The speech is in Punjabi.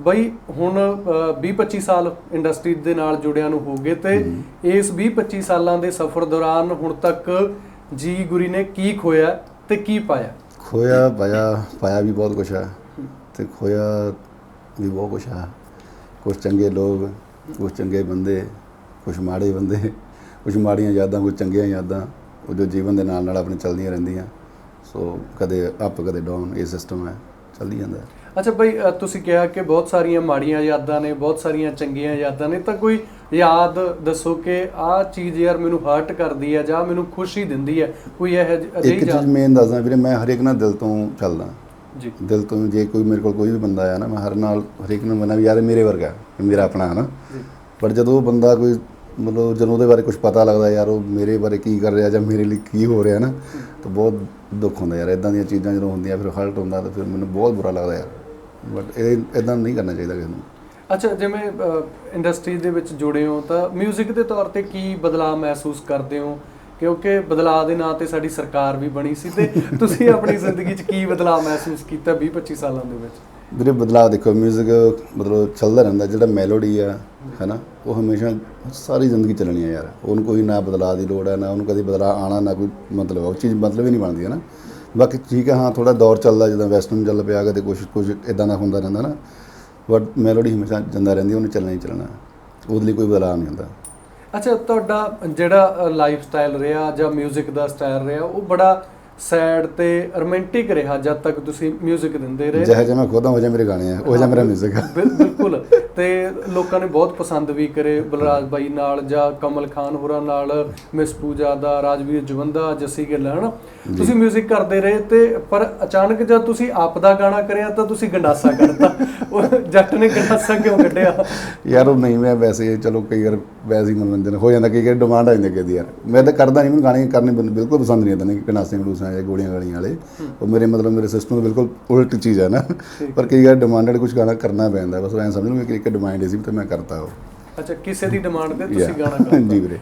ਬਈ ਹੁਣ 20-25 ਸਾਲ ਇੰਡਸਟਰੀ ਦੇ ਨਾਲ ਜੁੜਿਆਂ ਨੂੰ ਹੋ ਗਏ ਤੇ ਇਸ 20-25 ਸਾਲਾਂ ਦੇ ਸਫ਼ਰ ਦੌਰਾਨ ਹੁਣ ਤੱਕ ਜੀ ਗੁਰੀ ਨੇ ਕੀ ਖੋਇਆ ਤੇ ਕੀ ਪਾਇਆ? ਖੋਇਆ ਪਾਇਆ ਪਾਇਆ ਵੀ ਬਹੁਤ ਕੁਛ ਹੈ ਤੇ ਖੋਇਆ ਵੀ ਬਹੁਤ ਕੁਛ ਹੈ। ਕੁਝ ਚੰਗੇ ਲੋਕ ਕੁਝ ਚੰਗੇ ਬੰਦੇ ਕੁਝ ਮਾੜੇ ਬੰਦੇ ਕੁਝ ਮਾੜੀਆਂ ਯਾਦਾਂ ਕੁਝ ਚੰਗੀਆਂ ਯਾਦਾਂ ਉਹ ਜੋ ਜੀਵਨ ਦੇ ਨਾਲ ਨਾਲ ਆਪਣੇ ਚੱਲਦੀਆਂ ਰਹਿੰਦੀਆਂ। ਸੋ ਕਦੇ ਅਪ ਕਦੇ ਡਾਊਨ ਇਹ ਸਿਸਟਮ ਹੈ। ਚੱਲਦੀ ਜਾਂਦਾ। ਅੱਛਾ ਅ, ਤੁਸੀਂ ਕਿਹਾ ਕਿ ਬਹੁਤ ਸਾਰੀਆਂ ਮਾੜੀਆਂ ਯਾਦਾਂ ਨੇ ਬਹੁਤ ਸਾਰੀਆਂ ਚੰਗੀਆਂ ਯਾਦਾਂ ਨੇ ਤਾਂ ਕੋਈ ਯਾਦ ਦੱਸੋ ਕਿ ਆਹ ਚੀਜ਼ ਯਾਰ ਮੈਨੂੰ ਹਰਟ ਕਰਦੀ ਹੈ ਜਾਂ ਮੈਨੂੰ ਖੁਸ਼ੀ ਦਿੰਦੀ ਹੈ? ਕੋਈ ਇਹ ਅਜਿਹੀ ਇੱਕ ਚੀਜ਼ ਮੇਨ ਦੱਸਦਾ ਵੀਰੇ ਮੈਂ ਹਰੇਕ ਨਾਲ ਦਿਲ ਤੋਂ ਚੱਲਦਾ। ਜੀ। ਦਿਲ ਤੋਂ ਜੇ ਕੋਈ ਮੇਰੇ ਕੋਲ ਕੋਈ ਵੀ ਬੰਦਾ ਆਇਆ ਨਾ ਮੈਂ ਹਰ ਨਾਲ ਹਰੇਕ ਨੂੰ ਮਨਾ ਵੀ ਯਾਰ ਮੇਰੇ ਵਰਗਾ ਮੇਰਾ ਆਪਣਾ ਹੈ ਨਾ। ਪਰ ਜਦੋਂ ਉਹ ਬੰਦਾ ਕੋਈ ਮਤਲਬ ਜਦੋਂ ਉਹਦੇ ਬਾਰੇ ਕੁਝ ਪਤਾ ਲੱਗਦਾ ਯਾਰ ਉਹ ਮੇਰੇ ਬਾਰੇ ਕੀ ਕਰ ਰਿਹਾ ਜਾਂ ਮੇਰੇ ਲਈ ਕੀ ਹੋ ਰਿਹਾ ਨਾ, ਤਾਂ ਬਹੁਤ ਦੁੱਖ ਹੁੰਦਾ ਯਾਰ ਇਦਾਂ ਦੀਆਂ ਚੀਜ਼ਾਂ ਜਦੋਂ ਹੁੰਦੀਆਂ ਫਿਰ ਹਲਟ ਹੁੰਦਾ ਤਾਂ ਫਿਰ ਮੈਨੂੰ ਬਹੁਤ ਬੁਰਾ ਲੱਗਦਾ ਯਾਰ। ਬਟ ਇਹ ਇਦਾਂ ਨਹੀਂ ਕਰਨਾ ਚਾਹੀਦਾ ਕਿਸੇ ਨੂੰ। ਅੱਛਾ, ਜਿਵੇਂ ਇੰਡਸਟਰੀ ਦੇ ਵਿੱਚ ਜੁੜੇ ਹੋ ਤਾਂ 뮤직 ਦੇ ਤੌਰ ਤੇ ਕੀ ਬਦਲਾਅ ਮਹਿਸੂਸ ਕਰਦੇ ਹੋ? ਕਿਉਂਕਿ ਬਦਲਾਅ ਦੇ ਨਾਂ ਤੇ ਸਾਡੀ ਸਰਕਾਰ ਵੀ ਬਣੀ ਸੀ ਤੇ ਤੁਸੀਂ ਆਪਣੀ ਜ਼ਿੰਦਗੀ 'ਚ ਕੀ ਬਦਲਾਅ ਮਹਿਸੂਸ ਕੀਤਾ 20-25 ਸਾਲਾਂ ਦੇ ਵਿੱਚ? ਵੀਰੇ ਬਦਲਾਅ ਦੇਖੋ 뮤직 ਮਤਲਬ ਚੱਲਦਾ ਰਹਿੰਦਾ ਜਿਹੜਾ ਮੈਲੋਡੀ ਆ ਹੈਨਾ ਉਹ ਹਮੇਸ਼ਾ ਸਾਰੀ ਜ਼ਿੰਦਗੀ ਚੱਲਣੀ ਆ ਯਾਰ ਉਹਨੂੰ ਕੋਈ ਨਾ ਬਦਲਾਅ ਦੀ ਲੋੜ ਹੈ ਨਾ ਉਹਨੂੰ ਕਦੀ ਬਦਲਾਅ ਆਣਾ ਨਾ ਕੋਈ ਮਤਲਬ ਉਹ ਚੀਜ਼ ਮਤਲਬ ਹੀ ਨਹੀਂ ਬਣਦੀ ਹੈ ਨਾ ਬਾਕੀ ਠੀਕ ਹੈ ਹਾਂ ਥੋੜਾ ਦੌਰ ਚੱਲਦਾ ਜਦੋਂ ਵੈਸਟਰਨ ਚੱਲ ਪਿਆ ਕਦੇ ਕੁਝ ਕੁਝ ਇਦਾਂ ਦਾ ਹੁੰਦਾ ਰਹਿੰਦਾ ਨਾ ਬਟ ਮੈਲੋਡੀ ਹਮੇਸ਼ਾ ਜਾਂਦਾ ਰਹਿੰਦੀ ਉਹਨੇ ਚੱਲਣਾ ਹੀ ਚੱਲਣਾ ਉਹਦੇ ਲਈ ਕੋਈ ਬਦਲਾਅ ਨਹੀਂ ਹੁੰਦਾ ਅੱਛਾ ਤੁਹਾਡਾ ਜਿਹੜਾ ਲਾਈਫ ਸਟਾਈਲ ਰਿਹਾ ਜਾਂ 뮤직 ਦਾ ਸਟਾਈਲ ਰਿਹਾ ਉਹ ਬੜਾ ਸੈਡ ਤੇ ਰੋਮਾਂਟਿਕ ਰਿਹਾ ਜਦ ਤੱਕ ਤੁਸੀਂ 뮤직 ਦਿੰਦੇ ਰਹੇ ਜਿਹੇ ਜਿਹਾ ਮੈਂ ਖੁਦ ਹਾਂ ਉਹ ਜਿਹਾ ਮੇਰੇ ਗਾਣੇ ਆ ਉਹ ਜਿਹਾ ਮੇਰਾ 뮤직 ਆ ਬਿਲ- ਬਿਲਕੁਲ ਤੇ ਲੋਕਾਂ ਨੇ ਬਹੁਤ ਪਸੰਦ ਵੀ ਕਰੇ ਬਲਰਾਜ ਬਾਈ ਨਾਲ ਜਾਂ ਕਮਲ ਖਾਨ ਹੋਰਾਂ ਨਾਲ ਮਿਸ ਪੂਜਾ ਦਾ ਰਾਜਵੀਰ ਜਵੰਦਾ ਜੱਸੀ ਗਿੱਲ ਹਨਾ ਤੁਸੀਂ 뮤직 ਕਰਦੇ ਰਹੇ ਤੇ ਪਰ ਅਚਾਨਕ ਜਦ ਤੁਸੀਂ ਆਪ ਦਾ ਗਾਣਾ ਕਰਿਆ ਤਾਂ ਤੁਸੀਂ ਗੰਡਾਸਾ ਕਰਤਾ ਉਹ ਜੱਟ ਨੇ ਗੰਡਾਸਾ ਕਿਉਂ ਕੱਢਿਆ? ਯਾਰ ਉਹ ਨਹੀਂ ਮੈਂ ਵੈਸੇ ਚਲੋ ਕਈ ਵਾਰ ਵੈਸੇ ਹੀ ਮਨੋਰੰਜਨ ਹੋ ਜਾਂਦਾ ਕਈ ਵਾਰ ਡਿਮਾਂਡ ਆ ਜਾਂਦੀ ਅੱਗੇ ਦੀ ਯਾਰ ਮੈਂ ਤਾਂ ਕਰਦਾ ਨਹੀਂ ਮੈਨੂੰ ਗਾਣੇ ਕਰਨੇ ਬਿਲਕੁਲ ਪਸੰਦ ਨਹੀਂ ਆਉਂਦੇ ਨੇ ਕਨਾਸੇ ਮਲੂਸਾਂ ਜਾਂ ਗੋਲੀਆਂ ਗਾਲੀਆਂ ਵਾਲੇ। ਉਹ ਮੇਰੇ ਮਤਲਬ ਮੇਰੇ ਸਿਸਟਮ ਤੋਂ ਬਿਲਕੁਲ ਉਲਟ ਚੀਜ਼ ਹੈ ਨਾ। ਪਰ ਕਈ ਵਾਰ ਡਿਮਾਂਡਡ ਕੁਝ ਗਾਣਾ ਕਰਨਾ ਪੈਂਦਾ ਬਸ ਐਂ ਸਮਝ ਲਓ ਕਿ ਇੱਕ ਡਿਮਾਂਡ ਸੀ ਤੇ ਮੈਂ ਕਰਤਾ ਉਹ। ਅੱਛਾ ਕਿਸੇ ਦੀ ਡਿਮਾਂਡ ਤੇ. ਤੁਸੀਂ ਗਾਣਾ ਕਰਤਾ ਹਾਂਜੀ ਵੀਰੇ।